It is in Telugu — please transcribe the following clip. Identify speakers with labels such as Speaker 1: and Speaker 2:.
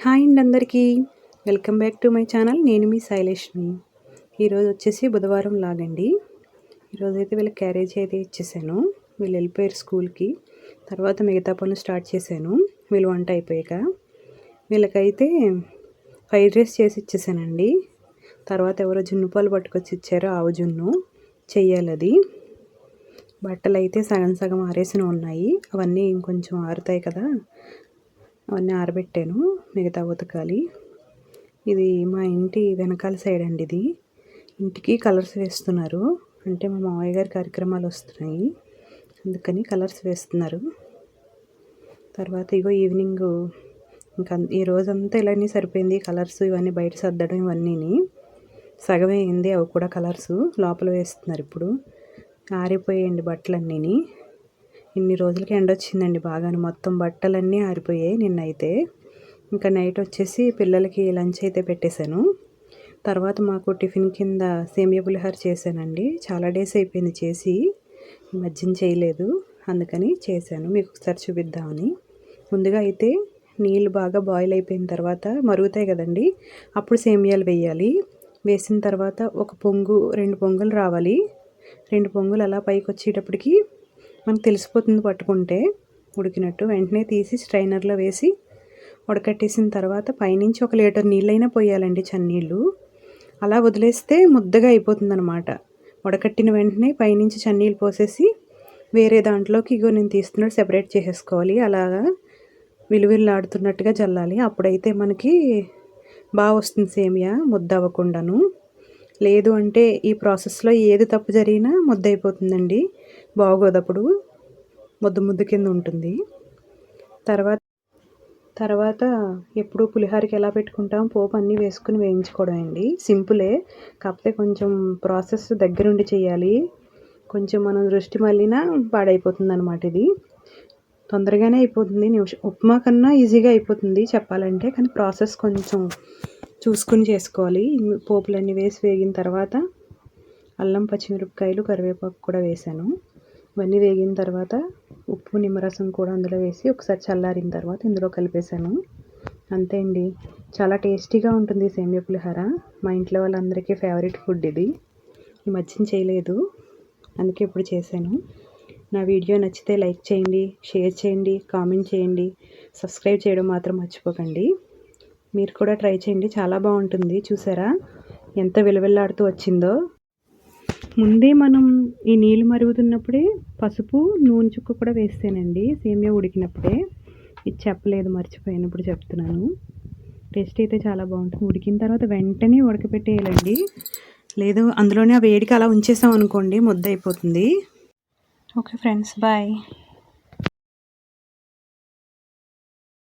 Speaker 1: హాయ్ అండి అందరికీ. Welcome back to my channel. నేను మీ శైలేష్ని ఈరోజు వచ్చేసి బుధవారం లాగండి. ఈరోజు అయితే వీళ్ళకి క్యారేజ్ అయితే ఇచ్చేసాను. వీళ్ళు వెళ్ళిపోయారు స్కూల్కి. తర్వాత మిగతా పనులు స్టార్ట్ చేశాను. వీళ్ళు వంట అయిపోయాక. వీళ్ళకైతే ఫ్రైడ్ రైస్ చేసి ఇచ్చేసానండి. తర్వాత ఎవరో జున్ను పాలు పట్టుకొచ్చి ఇచ్చారో ఆవు జున్ను. చెయ్యాలి అది. బట్టలు అయితే సగం సగం ఆరేసిన ఉన్నాయి. అవన్నీ ఇంకొంచెం ఆరుతాయి కదా. అవన్నీ ఆరబెట్టాను మిగతా ఉతకాలి. ఇది మా ఇంటి వెనకాల సైడ్ అండి ఇది. ఇంటికి కలర్స్ వేస్తున్నారు. అంటే మా మామయ్య గారి కార్యక్రమాలు వస్తున్నాయి. అందుకని కలర్స్ వేస్తున్నారు. తర్వాత ఇగో ఈవినింగ్ ఇంకా ఈ రోజంతా ఇలానే సరిపోయింది. కలర్స్ ఇవన్నీ బయట సర్దడం ఇవన్నీని. సగమే అయింది అవి కూడా కలర్స్ లోపల వేస్తున్నారు ఇప్పుడు. ఆరిపోయాయండి బట్టలన్నీని. ఇన్ని రోజులకి ఎండ వచ్చిందండి బాగానే. మొత్తం బట్టలన్నీ ఆరిపోయాయి నిన్నైతే. ఇంకా నైట్ వచ్చేసి పిల్లలకి లంచ్ అయితే పెట్టేశాను. తర్వాత మాకు టిఫిన్ కింద సేమియా పులిహార చేశానండి. చాలా డేస్ అయిపోయింది చేసి మధ్యం చేయలేదు. అందుకని చేశాను. మీకు ఒకసారి చూపిద్దామని. ముందుగా అయితే నీళ్ళు బాగా బాయిల్ అయిపోయిన తర్వాత మరుగుతాయి కదండి అప్పుడు సేమియాలు వేయాలి. వేసిన తర్వాత ఒక పొంగు రెండు పొంగులు రావాలి. రెండు పొంగులు అలా పైకి వచ్చేటప్పటికి మనకు తెలిసిపోతుంది పట్టుకుంటే ఉడికినట్టు. వెంటనే తీసి స్ట్రైనర్లో వేసి ఉడకట్టేసిన తర్వాత పైనుంచి ఒక లీటర్ నీళ్ళైనా పోయాలండి చన్నీళ్ళు. అలా వదిలేస్తే ముద్దగా అయిపోతుందనమాట ఉడకట్టిన వెంటనే పైనుంచి చన్నీళ్ళు పోసేసి వేరే దాంట్లోకి ఇగో నేను తీస్తున్నాడు సెపరేట్ చేసేసుకోవాలి. అలాగా విలువిల్లాడుతున్నట్టుగా చల్లాలి అప్పుడైతే మనకి బాగా వస్తుంది సేమియా ముద్ద అవ్వకుండాను. లేదు అంటే ఈ ప్రాసెస్లో ఏది తప్పు జరిగినా ముద్ద అయిపోతుందండి. బాగోదు అప్పుడు ముద్దు ముద్దు కింద ఉంటుంది. తర్వాత తర్వాత ఎప్పుడు పులిహోరకి ఎలా పెట్టుకుంటాం పోపు అన్నీ వేసుకుని వేయించుకోవడం అండి. సింపులే. కాకపోతే కొంచెం ప్రాసెస్ దగ్గరుండి చేయాలి. కొంచెం మనం దృష్టి మళ్ళీనా పాడైపోతుంది అనమాట ఇది. తొందరగానే అయిపోతుంది. నిమిషం ఉప్మా కన్నా ఈజీగా అయిపోతుంది చెప్పాలంటే. కానీ ప్రాసెస్ కొంచెం చూసుకుని చేసుకోవాలి. పోపులన్నీ వేసి వేగిన తర్వాత అల్లం పచ్చిమిరపకాయలు కరివేపాకు కూడా వేసాను ఇవన్నీ వేగిన తర్వాత ఉప్పు నిమ్మరసం కూడా అందులో వేసి ఒకసారి చల్లారిన తర్వాత ఇందులో కలిపేశాను. అంతే అండి. చాలా టేస్టీగా ఉంటుంది సేమియా పులిహార. మా ఇంట్లో వాళ్ళందరికీ ఫేవరెట్ ఫుడ్ ఇది. ఈ మధ్యన చేయలేదు. అందుకే ఇప్పుడు చేశాను. నా వీడియో నచ్చితే లైక్ చేయండి షేర్ చేయండి కామెంట్ చేయండి. సబ్స్క్రైబ్ చేయడం మాత్రం మర్చిపోకండి. మీరు కూడా ట్రై చేయండి. చాలా బాగుంటుంది. చూసారా? ఎంత విలువెల్లాడుతూ వచ్చిందో. ముందే మనం ఈ నీళ్ళు మరుగుతున్నప్పుడే పసుపు నూనె చుక్క కూడా వేస్తానండి సేమియా ఉడికినప్పుడే. ఇది చెప్పలేదు మర్చిపోయినప్పుడు చెప్తున్నాను. టేస్ట్ అయితే చాలా బాగుంటుంది. ఉడికిన తర్వాత వెంటనే ఉడకపెట్టేయాలండి. లేదు అందులోనే ఆ వేడికి అలా ఉంచేసాం అనుకోండి ముద్ద అయిపోతుంది ఓకే ఫ్రెండ్స్ బాయ్.